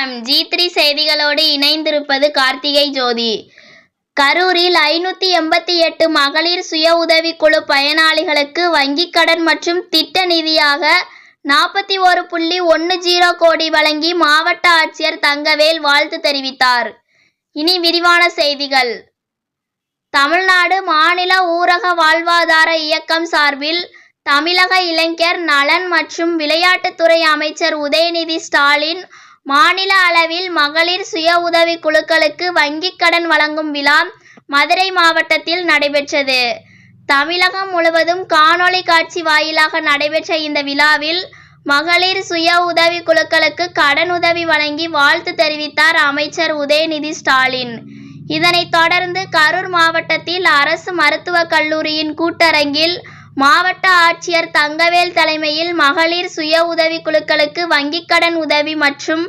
வணக்கம். G three செய்திகளோடு இணைந்திருப்பது கார்த்திகை ஜோதி. கரூரில் ஐநூற்றி எண்பத்தி எட்டு மகளிர் சுய உதவிக்குழு பயனாளிகளுக்கு வங்கிக் கடன் மற்றும் திட்ட நிதியாக நாற்பத்தி ஒரு புள்ளி ஒன்று ஜீரோ கோடி வழங்கி மாவட்ட ஆட்சியர் தங்கவேல் வாழ்த்து தெரிவித்தார். இனி விரிவான செய்திகள். தமிழ்நாடு மாநில ஊரக வாழ்வாதார இயக்கம் சார்பில் தமிழக இளைஞர் நலன் மற்றும் விளையாட்டுத்துறை அமைச்சர் உதயநிதி ஸ்டாலின் மாநில அளவில் மகளிர் சுய உதவி குழுக்களுக்கு வங்கிக் கடன் வழங்கும் விழா மதுரை மாவட்டத்தில் நடைபெற்றது. தமிழகம் முழுவதும் காணொளி காட்சி வாயிலாக நடைபெற்ற இந்த விழாவில் மகளிர் சுய உதவி குழுக்களுக்கு கடன் உதவி வழங்கி வாழ்த்து தெரிவித்தார் அமைச்சர் உதயநிதி ஸ்டாலின். இதனைத் தொடர்ந்து கரூர் மாவட்டத்தில் அரசு மருத்துவக் கல்லூரியின் கூட்டரங்கில் மாவட்ட ஆட்சியர் தங்கவேல் தலைமையில் மகளிர் சுய உதவி குழுக்களுக்கு வங்கிக் கடன் உதவி மற்றும்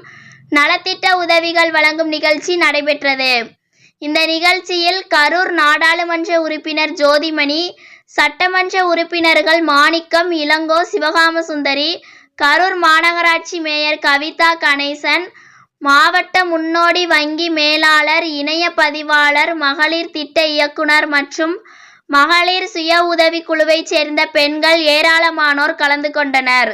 நலத்திட்ட உதவிகள் வழங்கும் நிகழ்ச்சி நடைபெற்றது. இந்த நிகழ்ச்சியில் கரூர் நாடாளுமன்ற உறுப்பினர் ஜோதிமணி சட்டமன்ற உறுப்பினர்கள் மாணிக்கம் இளங்கோ சிவகாமசுந்தரி கரூர் மாநகராட்சி மேயர் கவிதா கணேசன் மாவட்ட முன்னோடி வங்கி மேலாளர் இணைய பதிவாளர் மகளிர் திட்ட இயக்குனர் மற்றும் மகளிர் சுய உதவி குழுவைச் சேர்ந்த பெண்கள் ஏராளமானோர் கலந்து கொண்டனர்.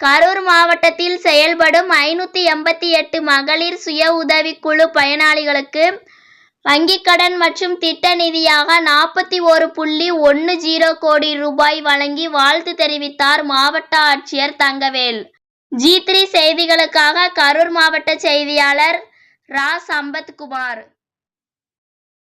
கரூர் மாவட்டத்தில் செயல்படும் ஐநூற்றி எண்பத்தி எட்டு மகளிர் சுய உதவி குழு பயனாளிகளுக்கு வங்கிக் கடன் மற்றும் திட்ட நிதியாக நாற்பத்தி ஒரு புள்ளி ஒன்று ஜீரோ கோடி ரூபாய் வழங்கி வாழ்த்து தெரிவித்தார் மாவட்ட ஆட்சியர் தங்கவேல். ஜி த்ரீ செய்திகளுக்காக கரூர் மாவட்ட செய்தியாளர் ரா. சம்பத்குமார்.